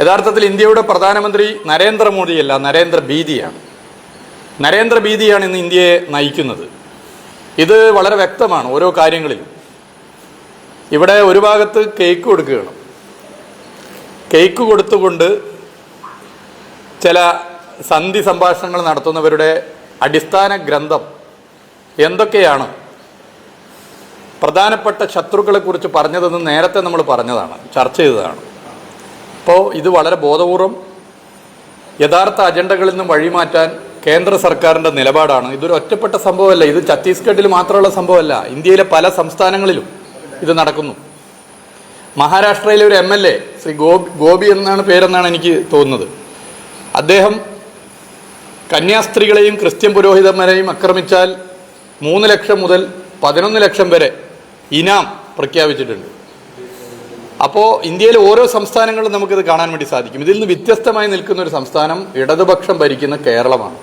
യഥാർത്ഥത്തിൽ ഇന്ത്യയുടെ പ്രധാനമന്ത്രി നരേന്ദ്രമോദിയല്ല നരേന്ദ്ര ഭീതിയാണ് നരേന്ദ്ര ഭീതിയാണ് ഇന്ന് ഇന്ത്യയെ നയിക്കുന്നത്. ഇത് വളരെ വ്യക്തമാണ് ഓരോ കാര്യങ്ങളിലും. ഇവിടെ ഒരു ഭാഗത്ത് കേക്ക് കൊടുക്കുകയാണ്. കേക്ക് കൊടുത്തുകൊണ്ട് ചില സന്ധി സംഭാഷണങ്ങൾ നടത്തുന്നവരുടെ അടിസ്ഥാന ഗ്രന്ഥം എന്തൊക്കെയാണ്? പ്രധാനപ്പെട്ട ശത്രുക്കളെക്കുറിച്ച് പറഞ്ഞതെന്ന് നേരത്തെ നമ്മൾ പറഞ്ഞതാണ് ചർച്ച ചെയ്തതാണ്. അപ്പോൾ ഇത് വളരെ ബോധപൂർവം യഥാർത്ഥ അജണ്ടകളിൽ നിന്നും വഴിമാറ്റാൻ കേന്ദ്ര സർക്കാരിന്റെ നിലപാടാണ്. ഇതൊരു ഒറ്റപ്പെട്ട സംഭവമല്ല. ഇത് ഛത്തീസ്ഗഡിൽ മാത്രമുള്ള സംഭവമല്ല. ഇന്ത്യയിലെ പല സംസ്ഥാനങ്ങളിലും ഇത് നടക്കുന്നു. മഹാരാഷ്ട്രയിലെ ഒരു M L A Shri Gopi Gopi എന്നാണ് പേരെന്നാണ് എനിക്ക് തോന്നുന്നത്. അദ്ദേഹം കന്യാസ്ത്രീകളെയും ക്രിസ്ത്യൻ പുരോഹിതന്മാരെയും ആക്രമിച്ചാൽ മൂന്ന് ലക്ഷം മുതൽ പതിനൊന്ന് ലക്ഷം വരെ ഇനാം പ്രഖ്യാപിച്ചിട്ടുണ്ട്. അപ്പോൾ ഇന്ത്യയിലെ ഓരോ സംസ്ഥാനങ്ങളും നമുക്കിത് കാണാൻ വേണ്ടി സാധിക്കും. ഇതിൽ നിന്ന് വ്യത്യസ്തമായി നിൽക്കുന്ന ഒരു സംസ്ഥാനം ഇടതുപക്ഷം ഭരിക്കുന്ന കേരളമാണ്.